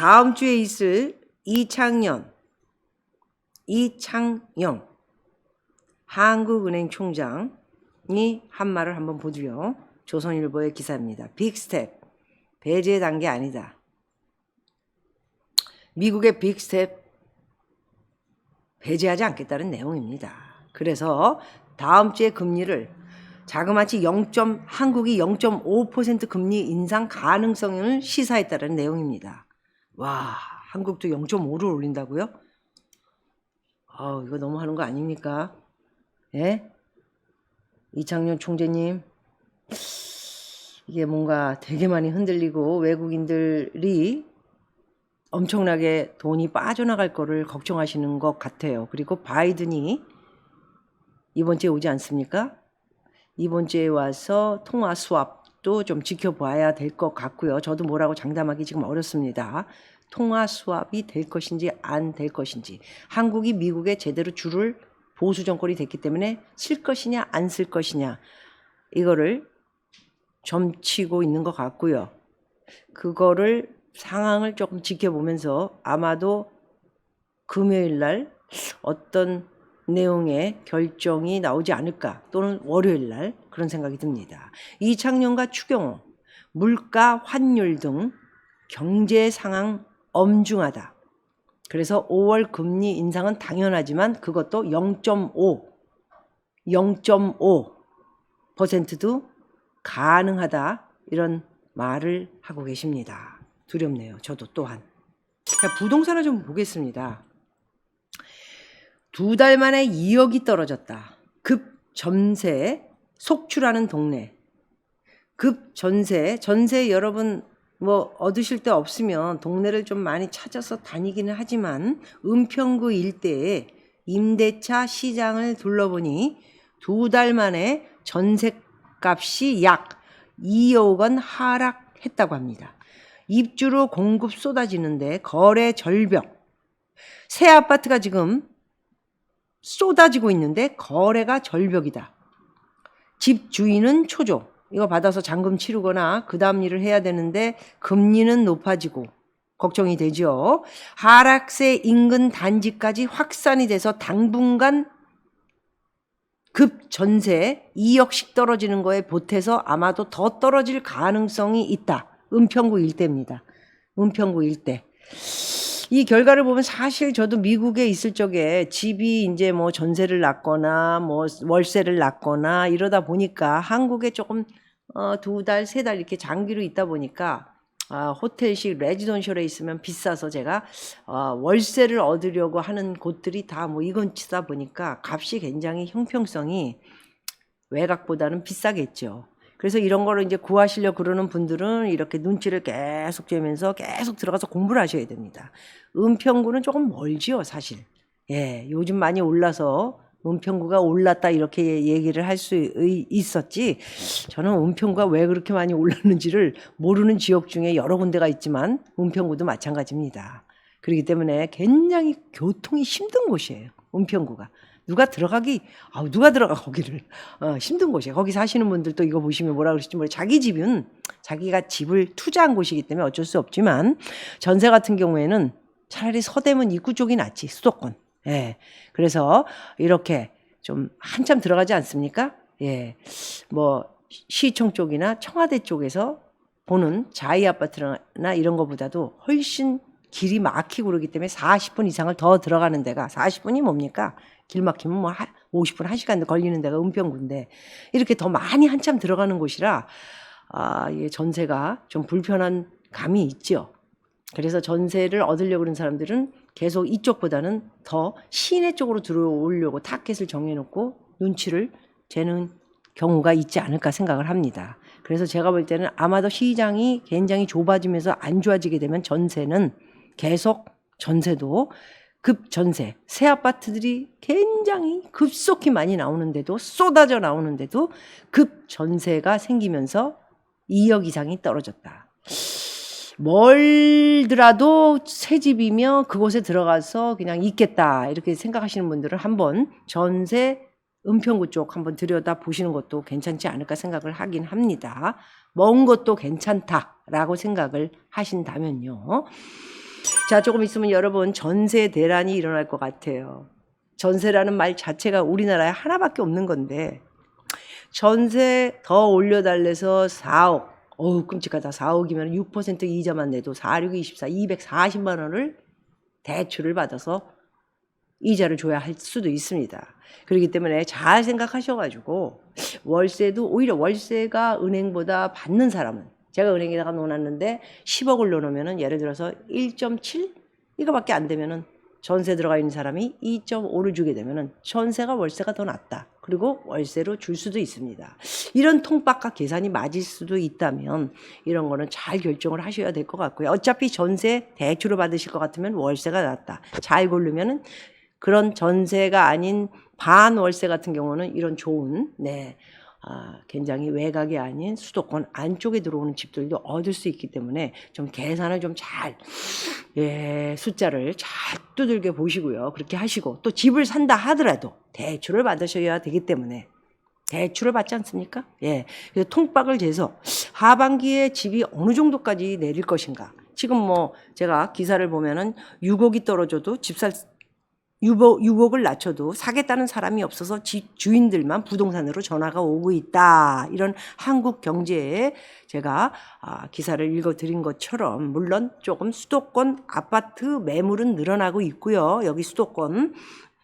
다음 주에 있을 이창년, 이창영 한국은행 총장이 한 말을 한번 보죠. 조선일보의 기사입니다. 빅스텝 배제 단계 아니다. 미국의 빅스텝 배제하지 않겠다는 내용입니다. 그래서 다음 주에 금리를 자그마치 0. 한국이 0.5% 금리 인상 가능성을 시사했다는 내용입니다. 와, 한국도 0.5를 올린다고요? 아, 이거 너무 하는 거 아닙니까? 예? 이창년 총재님, 이게 뭔가 되게 많이 흔들리고 외국인들이 엄청나게 돈이 빠져나갈 거를 걱정하시는 것 같아요. 그리고 바이든이 이번 주에 오지 않습니까? 이번 주에 와서 통화 수합도 좀 지켜봐야 될 것 같고요. 저도 뭐라고 장담하기 지금 어렵습니다. 통화 수합이 될 것인지 안 될 것인지 한국이 미국에 제대로 줄을 보수 정권이 됐기 때문에 쓸 것이냐 안 쓸 것이냐 이거를 점치고 있는 것 같고요. 그거를 상황을 조금 지켜보면서 아마도 금요일 날 어떤 내용의 결정이 나오지 않을까 또는 월요일 날 그런 생각이 듭니다. 이창용과 추경호 물가 환율 등 경제 상황 엄중하다. 그래서 5월 금리 인상은 당연하지만 그것도 0.5 0.5%도 가능하다 이런 말을 하고 계십니다. 두렵네요. 저도 또한. 자, 부동산을 좀 보겠습니다. 두 달 만에 2억이 떨어졌다. 급 전세 속출하는 동네. 급 전세, 전세 여러분 뭐 얻으실 데 없으면 동네를 좀 많이 찾아서 다니기는 하지만 은평구 일대에 임대차 시장을 둘러보니 두 달 만에 전세값이 약 2억 원 하락했다고 합니다. 입주로 공급 쏟아지는데 거래 절벽. 새 아파트가 지금 쏟아지고 있는데 거래가 절벽이다. 집 주인은 초조. 이거 받아서 잔금 치르거나 그 다음 일을 해야 되는데 금리는 높아지고 걱정이 되죠. 하락세 인근 단지까지 확산이 돼서 당분간 급 전세 2억씩 떨어지는 거에 보태서 아마도 더 떨어질 가능성이 있다. 은평구 일대입니다. 은평구 일대. 이 결과를 보면 사실 저도 미국에 있을 적에 집이 이제 뭐 전세를 놨거나 뭐 월세를 놨거나 이러다 보니까 한국에 조금 어, 두 달, 세 달 이렇게 장기로 있다 보니까 아, 호텔식 레지던셜에 있으면 비싸서 제가 어, 월세를 얻으려고 하는 곳들이 다 뭐 이건 치다 보니까 값이 굉장히 형평성이 외곽보다는 비싸겠죠. 그래서 이런 거를 이제 구하시려 그러는 분들은 이렇게 눈치를 계속 재면서 계속 들어가서 공부를 하셔야 됩니다. 은평구는 조금 멀지요, 사실. 예, 요즘 많이 올라서 은평구가 올랐다 이렇게 얘기를 할 수 있었지. 저는 은평구가 왜 그렇게 많이 올랐는지를 모르는 지역 중에 여러 군데가 있지만 은평구도 마찬가지입니다. 그렇기 때문에 굉장히 교통이 힘든 곳이에요. 은평구가. 누가 들어가기 아 누가 들어가 거기를 어, 힘든 곳이에요. 거기 사시는 분들도 이거 보시면 뭐라 그러실지 모르 자기 집은 자기가 집을 투자한 곳이기 때문에 어쩔 수 없지만 전세 같은 경우에는 차라리 서대문 입구 쪽이 낫지 수도권. 예. 그래서 이렇게 좀 한참 들어가지 않습니까? 예. 뭐 시청 쪽이나 청와대 쪽에서 보는 자이 아파트나 이런 것보다도 훨씬 길이 막히고 그러기 때문에 40분 이상을 더 들어가는 데가 40분이 뭡니까? 길 막히면 뭐 50분, 1시간 걸리는 데가 은평구인데 이렇게 더 많이 한참 들어가는 곳이라 아, 이게 전세가 좀 불편한 감이 있죠. 그래서 전세를 얻으려고 그러는 사람들은 계속 이쪽보다는 더 시내 쪽으로 들어오려고 타켓을 정해놓고 눈치를 재는 경우가 있지 않을까 생각을 합니다. 그래서 제가 볼 때는 아마도 시장이 굉장히 좁아지면서 안 좋아지게 되면 전세는 계속 전세도 급 전세, 새 아파트들이 굉장히 급속히 많이 나오는데도 쏟아져 나오는데도 급 전세가 생기면서 2억 이상이 떨어졌다. 멀더라도 새 집이며 그곳에 들어가서 그냥 있겠다 이렇게 생각하시는 분들은 한번 전세 은평구 쪽 한번 들여다 보시는 것도 괜찮지 않을까 생각을 하긴 합니다. 먼 것도 괜찮다라고 생각을 하신다면요. 자, 조금 있으면 여러분 전세 대란이 일어날 것 같아요. 전세라는 말 자체가 우리나라에 하나밖에 없는 건데 전세 더 올려달래서 4억. 어우, 끔찍하다. 4억이면 6% 이자만 내도 4, 6, 24, 240만 원을 대출을 받아서 이자를 줘야 할 수도 있습니다. 그렇기 때문에 잘 생각하셔가지고 월세도 오히려 월세가 은행보다 받는 사람은 제가 은행에다가 놓았는데 10억을 넣으면은 예를 들어서 1.7 이거밖에 안 되면은 전세 들어가 있는 사람이 2.5를 주게 되면은 전세가 월세가 더 낫다. 그리고 월세로 줄 수도 있습니다. 이런 통박과 계산이 맞을 수도 있다면 이런 거는 잘 결정을 하셔야 될 것 같고요. 어차피 전세 대출을 받으실 것 같으면 월세가 낫다. 잘 고르면은 그런 전세가 아닌 반월세 같은 경우는 이런 좋은 네. 아, 굉장히 외곽이 아닌 수도권 안쪽에 들어오는 집들도 얻을 수 있기 때문에 좀 계산을 좀 잘, 예, 숫자를 잘 두들겨 보시고요. 그렇게 하시고 또 집을 산다 하더라도 대출을 받으셔야 되기 때문에 대출을 받지 않습니까? 예. 그래서 통박을 재서 하반기에 집이 어느 정도까지 내릴 것인가. 지금 뭐 제가 기사를 보면은 6억이 떨어져도 집 살 6억, 6억을 낮춰도 사겠다는 사람이 없어서 집 주인들만 부동산으로 전화가 오고 있다. 이런 한국 경제에 제가 아, 기사를 읽어 드린 것처럼 물론 조금 수도권 아파트 매물은 늘어나고 있고요. 여기 수도권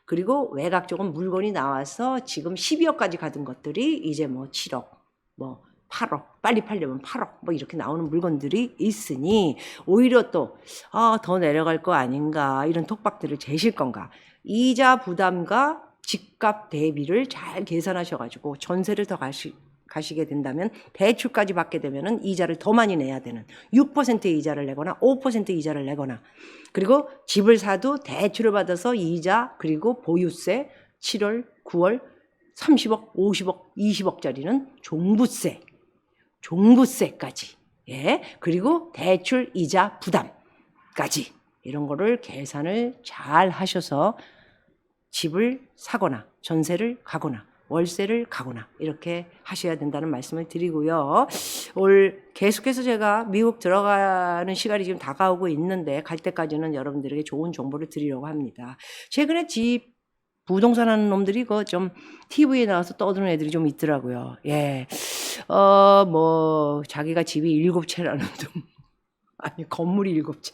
그리고 외곽 쪽은 물건이 나와서 지금 12억까지 가던 것들이 이제 뭐 7억, 뭐 8억, 빨리 팔려면 8억, 뭐 이렇게 나오는 물건들이 있으니 오히려 또, 아, 더 내려갈 거 아닌가, 이런 톡박들을 재실 건가. 이자 부담과 집값 대비를 잘 계산하셔가지고 전세를 더 가시, 가시게 된다면 대출까지 받게 되면은 이자를 더 많이 내야 되는 6%의 이자를 내거나 5% 이자를 내거나 그리고 집을 사도 대출을 받아서 이자 그리고 보유세 7월, 9월 30억, 50억, 20억짜리는 종부세, 종부세까지 예 그리고 대출 이자 부담까지 이런 거를 계산을 잘 하셔서 집을 사거나 전세를 가거나 월세를 가거나 이렇게 하셔야 된다는 말씀을 드리고요. 올 계속해서 제가 미국 들어가는 시간이 지금 다가오고 있는데 갈 때까지는 여러분들에게 좋은 정보를 드리려고 합니다. 최근에 집 부동산 하는 놈들이 그좀 TV에 나와서 떠드는 애들이 좀 있더라고요. 예. 어, 뭐, 자기가 집이 일곱 채라는 둥. 아니, 건물이 일곱 채.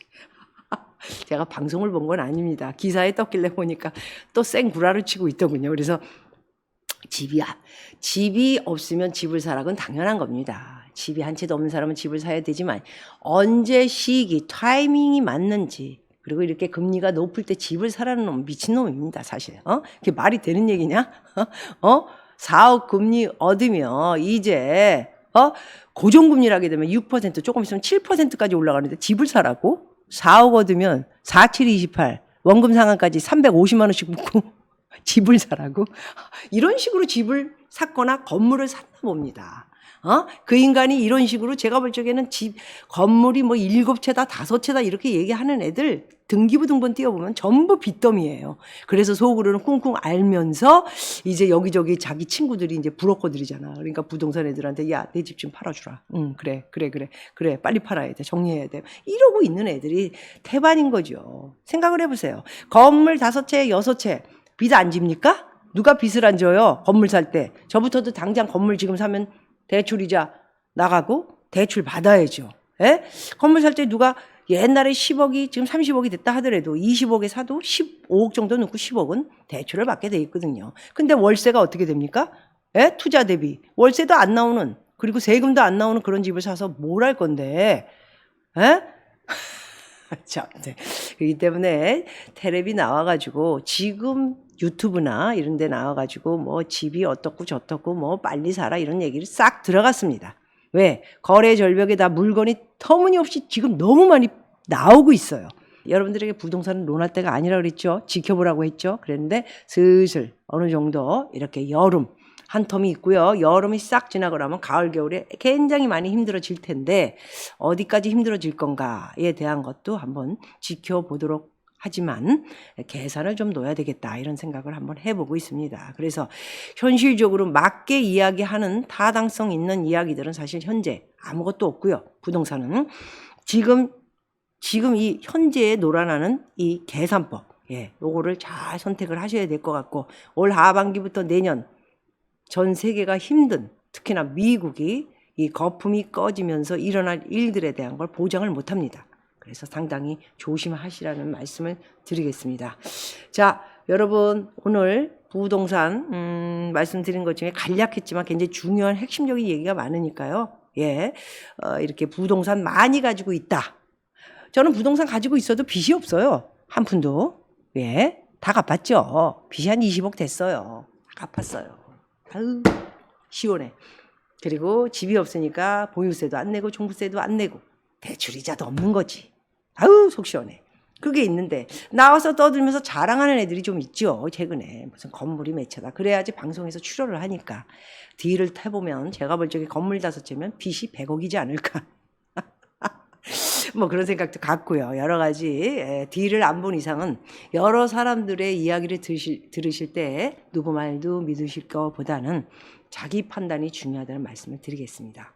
제가 방송을 본 건 아닙니다. 기사에 떴길래 보니까 또 생구라를 치고 있더군요. 그래서 집이, 아- 집이 없으면 집을 사라는 당연한 겁니다. 집이 한 채도 없는 사람은 집을 사야 되지만 언제 시기, 타이밍이 맞는지 그리고 이렇게 금리가 높을 때 집을 사라는 놈 미친놈입니다, 사실. 어? 그게 말이 되는 얘기냐? 어? 4억 금리 얻으면 이제 어? 고정 금리를 하게 되면 6% 조금 있으면 7%까지 올라가는데 집을 사라고? 4억 얻으면 4, 7, 28 원금 상환까지 350만 원씩 묻고 집을 사라고? 이런 식으로 집을 샀거나 건물을 샀나 봅니다. 어? 그 인간이 이런 식으로 제가 볼 적에는 집, 건물이 뭐 일곱 채다, 다섯 채다 이렇게 얘기하는 애들 등기부 등본 띄워보면 전부 빚더미예요. 그래서 속으로는 쿵쿵 알면서 이제 여기저기 자기 친구들이 이제 부럽고들이잖아. 그러니까 부동산 애들한테 야, 내 집 좀 팔아주라. 응, 그래, 그래, 그래, 그래. 빨리 팔아야 돼. 정리해야 돼. 이러고 있는 애들이 태반인 거죠. 생각을 해보세요. 건물 다섯 채, 여섯 채. 빚 안 집니까? 누가 빚을 안 져요? 건물 살 때. 저부터도 당장 건물 지금 사면 대출 이자 나가고 대출 받아야죠. 예? 건물 살 때 누가 옛날에 10억이 지금 30억이 됐다 하더라도 20억에 사도 15억 정도 넣고 10억은 대출을 받게 돼 있거든요. 근데 월세가 어떻게 됩니까? 예? 투자 대비. 월세도 안 나오는 그리고 세금도 안 나오는 그런 집을 사서 뭘 할 건데. 예? 참, 네. 그렇기 때문에 테레비 나와가지고 지금 유튜브나 이런 데 나와가지고 뭐 집이 어떻고 저떻고 뭐 빨리 사라 이런 얘기를 싹 들어갔습니다. 왜? 거래 절벽에 다 물건이 터무니없이 지금 너무 많이 나오고 있어요. 여러분들에게 부동산은 논할 때가 아니라 그랬죠. 지켜보라고 했죠. 그랬는데 슬슬 어느 정도 이렇게 여름 한 텀이 있고요. 여름이 싹 지나고 나면 가을 겨울에 굉장히 많이 힘들어질 텐데 어디까지 힘들어질 건가에 대한 것도 한번 지켜보도록 하지만 계산을 좀 놓아야 되겠다 이런 생각을 한번 해보고 있습니다. 그래서 현실적으로 맞게 이야기하는 타당성 있는 이야기들은 사실 현재 아무것도 없고요. 부동산은 지금 지금 이 현재에 놀아나는 이 계산법, 예, 요거를 잘 선택을 하셔야 될 것 같고 올 하반기부터 내년 전 세계가 힘든 특히나 미국이 이 거품이 꺼지면서 일어날 일들에 대한 걸 보장을 못 합니다. 그래서 상당히 조심하시라는 말씀을 드리겠습니다. 자, 여러분 오늘 부동산 음, 말씀드린 것 중에 간략했지만 굉장히 중요한 핵심적인 얘기가 많으니까요. 예, 어, 이렇게 부동산 많이 가지고 있다. 저는 부동산 가지고 있어도 빚이 없어요. 한 푼도. 예, 다 갚았죠. 빚이 한 20억 됐어요. 다 갚았어요. 아유, 시원해. 그리고 집이 없으니까 보유세도 안 내고 종부세도 안 내고 대출 이자도 없는 거지. 아유, 속 시원해. 그게 있는데 나와서 떠들면서 자랑하는 애들이 좀 있죠. 최근에 무슨 건물이 몇 채다. 그래야지 방송에서 출연을 하니까 뒤를 타보면 제가 볼 적에 건물 다섯 채면 빚이 100억이지 않을까. 뭐 그런 생각도 갖고요. 여러 가지 예, 뒤를 안 본 이상은 여러 사람들의 이야기를 들으실, 들으실 때 누구 말도 믿으실 것보다는 자기 판단이 중요하다는 말씀을 드리겠습니다.